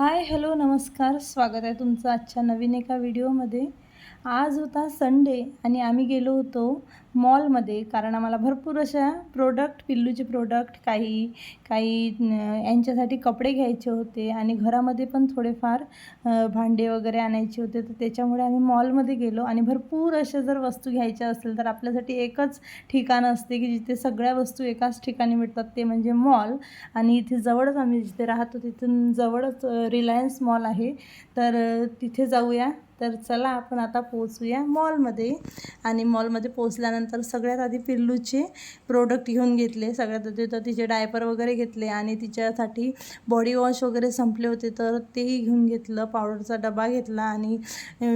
Hi hello नमस्कार. स्वागत आहे तुमचं आजच्या नवीन एका व्हिडिओमध्ये. आज होता संडे आणि आम्ही गेलो होतो मॉलमध्ये कारण आम्हाला भरपूर अशा प्रोडक्ट पिल्लूचे प्रोडक्ट काही काही यांच्यासाठी कपडे घ्यायचे होते आणि घरामध्ये पण थोडेफार भांडे वगैरे आणायचे होते. तर त्याच्यामुळे आम्ही मॉलमध्ये गेलो आणि भरपूर अशा जर वस्तू घ्यायच्या असेल तर आपल्यासाठी एकच ठिकाण असते की जिथे सगळ्या वस्तू एकाच ठिकाणी मिळतात. ते म्हणजे मॉल. आणि इथे जवळच आम्ही जिथे राहतो तिथून जवळच रिलायन्स मॉल आहे. तर तिथे जाऊया. तर चला आपण आता पोचूया मॉलमध्ये. आणि मॉलमध्ये पोचल्यानंतर सगळ्यात आधी पिल्लूचे प्रोडक्ट घेऊन घेतले. सगळ्यात आधी तर तिचे डायपर वगैरे घेतले आणि तिच्यासाठी बॉडी वॉश वगैरे संपले होते तर तेही घेऊन घेतलं. पावडरचा डबा घेतला आणि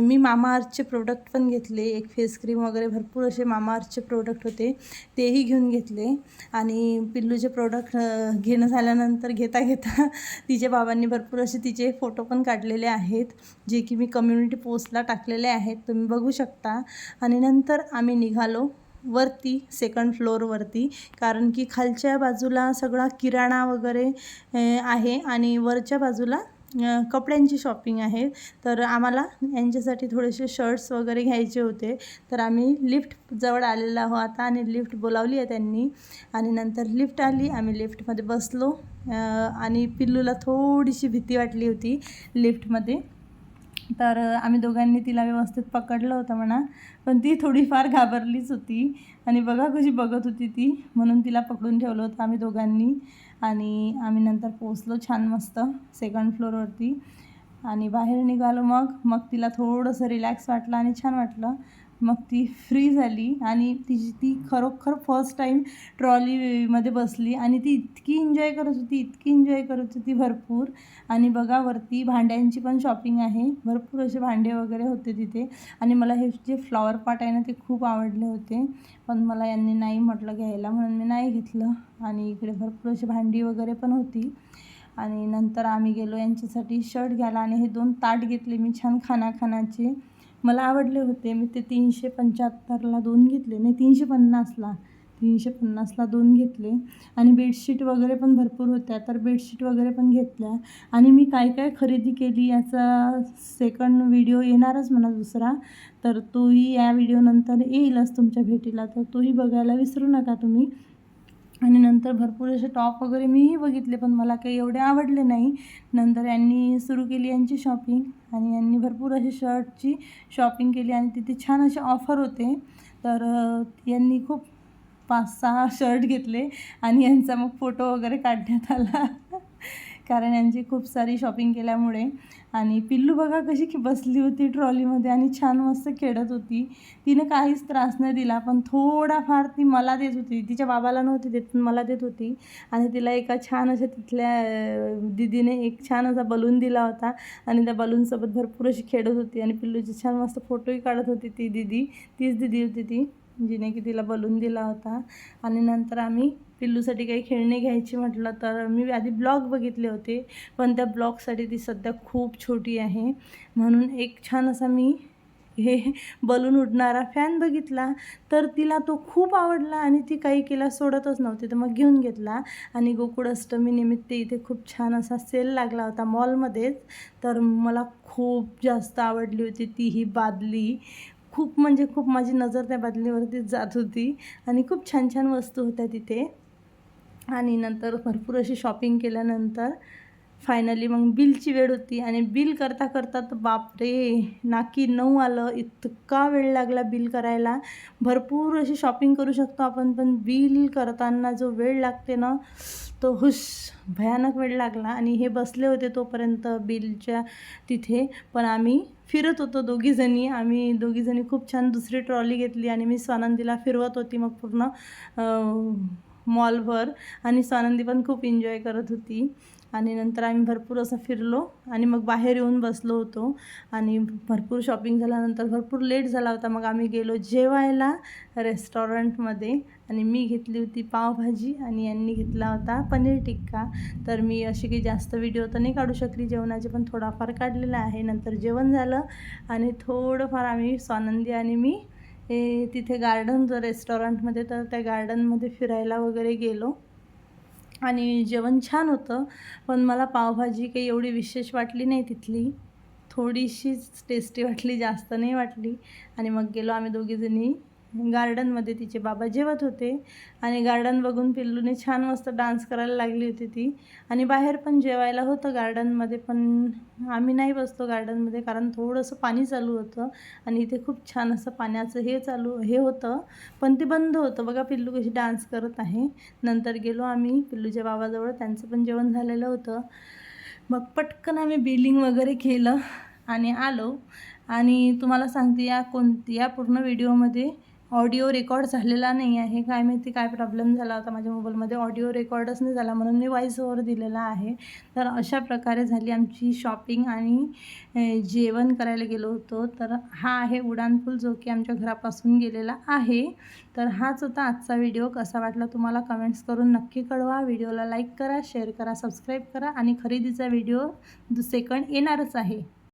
मी मामाअर्थचे प्रोडक्ट पण घेतले. एक फेस क्रीम वगैरे भरपूर असे मामाअर्थचे प्रोडक्ट होते तेही घेऊन घेतले. आणि पिल्लूचे प्रोडक्ट घेणं झाल्यानंतर घेता घेता तिच्या बाबांनी भरपूर असे तिचे फोटो पण काढलेले आहेत जे की मी कम्युनिटी पोस्टला टाकलेले आहेत. तुम्ही बघू शकता. आणि नंतर आम्ही निघालो. वरती सेकंड फ्लोअरवरती कारण की खालच्या बाजूला सगळा किराणा वगैरे आहे आणि वरच्या बाजूला कपड्यांची शॉपिंग आहे. तर आम्हाला यांच्यासाठी थोडेसे शर्ट्स वगैरे घ्यायचे होते. तर आम्ही लिफ्ट जवळ आलेलो आहो आता आणि लिफ्ट बोलावली आहे त्यांनी. आणि नंतर लिफ्ट आली आम्ही लिफ्टमध्ये बसलो. आणि पिल्लूला थोडीशी भीती वाटली होती लिफ्टमध्ये तर आम्ही दोघांनी तिला व्यवस्थित पकडलं होतं म्हणा. पण ती थोडीफार घाबरलीच होती. आणि बघा कशी बघत होती ती. म्हणून तिला पकडून ठेवलं होतं आम्ही दोघांनी. आणि आम्ही नंतर पोचलो छान मस्त सेकंड फ्लोअरवरती आणि बाहेर निघालो मग. मग तिला थोडंसं रिलॅक्स वाटलं आणि छान वाटलं. मग ती फ्री झाली आणि तिची ती खरोखर फर्स्ट टाईम ट्रॉलीमध्ये बसली आणि ती इतकी एन्जॉय करत होती इतकी एन्जॉय करत होती भरपूर. आणि बघा वरती भांड्यांची पण शॉपिंग आहे. भरपूर असे भांडे वगैरे होते तिथे. आणि मला हे जे फ्लॉवर पार्ट आहे ना ते खूप आवडले होते. पण मला यांनी नाही म्हटलं घ्यायला म्हणून मी नाही घेतलं. आणि इकडे भरपूर अशी भांडी वगैरे पण होती. आणि नंतर आम्ही गेलो यांच्यासाठी शर्ट घ्यायला. आणि हे दोन ताट घेतले मी छान खाना खानाचे मला आवडले होते. मी ते तीनशे पंच्याहत्तरला दोन घेतले. नाही तीनशे पन्नासला. तीनशे पन्नासला दोन घेतले. आणि बेडशीट वगैरे पण भरपूर होत्या. तर बेडशीट वगैरे पण घेतल्या. आणि मी काय काय खरेदी केली याचा सेकंड व्हिडिओ येणारच म्हणा दुसरा. तर तोही या व्हिडिओनंतर येईलच तुमच्या भेटीला. तर तोही बघायला विसरू नका तुम्ही. आणि नंतर भरपूर असे टॉप वगैरे मीही बघितले पण मला काही एवढे आवडले नाही. नंतर यांनी सुरू केली यांची शॉपिंग आणि यांनी भरपूर असे शर्टची शॉपिंग केली आणि तिथे छान असे ऑफर होते. तर यांनी खूप पाच सहा शर्ट घेतले आणि यांचा मग फोटो वगैरे काढण्यात आला. कारण यांची खूप सारी शॉपिंग केल्यामुळे. आणि पिल्लू बघा कशी की बसली होती ट्रॉलीमध्ये आणि छान मस्त खेळत होती. तिनं काहीच त्रास नाही दिला पण थोडाफार ती मला देत होती. तिच्या बाबाला नव्हती देत पण मला देत होती. आणि तिला एका छान अशा तिथल्या दिदीने एक छान असा बलून दिला होता. आणि त्या बलूनसोबत भरपूर अशी खेळत होती. आणि पिल्लूचे छान मस्त फोटोही काढत होती ती दीदी. तीच दिदी होती ती. जिने की तिला बलून दिला होता. आणि नंतर आम्ही पिल्लूसाठी काही खेळणी घ्यायची म्हटलं तर मी आधी ब्लॉग बघितले होते पण त्या ब्लॉगसाठी ती सध्या खूप छोटी आहे. म्हणून एक छान असा मी हे बलून उडणारा फॅन बघितला. तर तिला तो खूप आवडला आणि ती काही केला सोडतच नव्हती तर मग घेऊन घेतला. आणि गोकुळ निमित्त इथे खूप छान असा सेल लागला होता मॉलमध्येच तर मला खूप जास्त आवडली होती ती ही बादली. खूप म्हणजे खूप माझी नजर त्या बादलीवरतीच जात होती आणि खूप छान छान वस्तू होत्या तिथे. आणि नंतर भरपूर अशी शॉपिंग केल्यानंतर फायनली मग बिलची वेळ होती आणि बिल करता करता तर बापरे नाकी नऊ आलं. इतका वेळ लागला बिल करायला. भरपूर अशी शॉपिंग करू शकतो आपण पण बिल करताना जो वेळ लागते ना तो हुश भयानक वेळ लागला. आणि हे बसले होते तोपर्यंत बिलच्या तिथे. पण आम्ही फिरत होतो दोघीजणी. आम्ही दोघीजणी खूप छान दुसरी ट्रॉली घेतली आणि मी स्वानंदीला फिरवत होती मग पूर्ण मॉलवर मॉलभर आणि स्वानंदी पण खूप एन्जॉय करत होती. आणि नंतर आम्ही भरपूर असं फिरलो आणि मग बाहेर येऊन बसलो होतो. आणि भरपूर शॉपिंग झाल्यानंतर भरपूर लेट झाला होता. मग आम्ही गेलो जेवायला रेस्टॉरंटमध्ये आणि मी घेतली होती पावभाजी आणि यांनी घेतला होता पनीर टिक्का. तर मी अशी काही जास्त व्हिडिओ तर नाही काढू शकली. जेवणाचे पण थोडाफार काढलेला आहे. नंतर जेवण झालं आणि थोडंफार आम्ही स्वानंदी आणि मी तिथे गार्डन जो रेस्टॉरंटमध्ये तर त्या गार्डनमध्ये फिरायला वगैरे गेलो. आणि जेवण छान होतं पण मला पावभाजी काही एवढी विशेष वाटली नाही तिथली. थोडीशीच टेस्टी वाटली जास्त नाही वाटली. आणि मग गेलो आम्ही दोघीजणी. गार्डनमध्ये तिचे बाबा जेवत होते आणि गार्डन बघून पिल्लूने छान मस्त डान्स करायला लागली होती ती. आणि बाहेर पण जेवायला होतं गार्डनमध्ये पण आम्ही नाही बसतो गार्डनमध्ये कारण थोडंसं पाणी चालू होतं आणि इथे खूप छान असं पाण्याचं हे चालू हे होतं. पण ते बंद होतं. बघा पिल्लू कशी डान्स करत आहे. नंतर गेलो आम्ही पिल्लूच्या बाबाजवळ त्यांचं पण जेवण झालेलं होतं. मग पटकन आम्ही बिलिंग वगैरे केलं आणि आलो. आणि तुम्हाला सांगते या कोणती या पूर्ण व्हिडिओमध्ये ऑडिओ रेकॉर्ड झालेला नाही आहे. काय माहिती काय प्रॉब्लेम झाला होता माझ्या मोबाईलमध्ये. ऑडिओ रेकॉर्डच नाही झाला म्हणून मी व्हॉइस ओवर दिलेला आहे. तर अशा प्रकारे झाली आमची शॉपिंग आणि जेवण करायला गेलो होतो. तर हा आहे उडानपूल जो की आमच्या घरापासून गेलेला आहे. तर हाच होता आजचा व्हिडिओ. कसा वाटला तुम्हाला कमेंट्स करून नक्की कळवा. व्हिडिओला लाईक करा शेअर करा सबस्क्राईब करा आणि खरेदीचा व्हिडिओ सेकंड येणारच आहे.